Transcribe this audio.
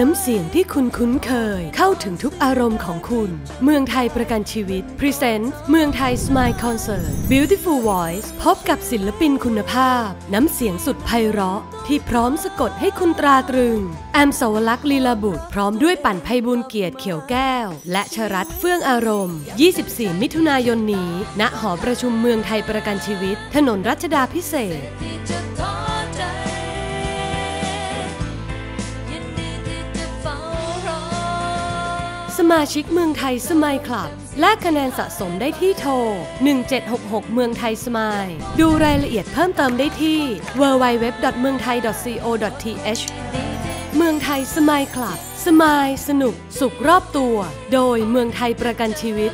น้ำเสียงที่คุณคุ้นเคย เข้าถึงทุกอารมณ์ของคุณ เมืองไทยประกันชีวิต Present เมืองไทย Smile Concert Beautiful Voice พบกับศิลปินคุณภาพ น้ำเสียงสุดไพเราะ ที่พร้อมสะกดให้คุณตราตรึง แอมสวลักษ์ลีลาบุตร พร้อมด้วยปั่นไพบุญเกียรติเขียวแก้ว และชรัตเฟื่องอารมณ์ 24 มิถุนายนนี้ ณหอประชุมเมืองไทยประกันชีวิต ถนนรัชดาพิเศษ สมาชิกเมืองไทยสมายคลับ และคะแนนสะสมได้ที่โทร 1766 เมืองไทยสมายดูรายละเอียดเพิ่มเติมได้ที่ www. เมืองไทย co.th เมืองไทยสมายคลับ สมายสนุก สุขรอบตัว โดยเมืองไทยประกันชีวิต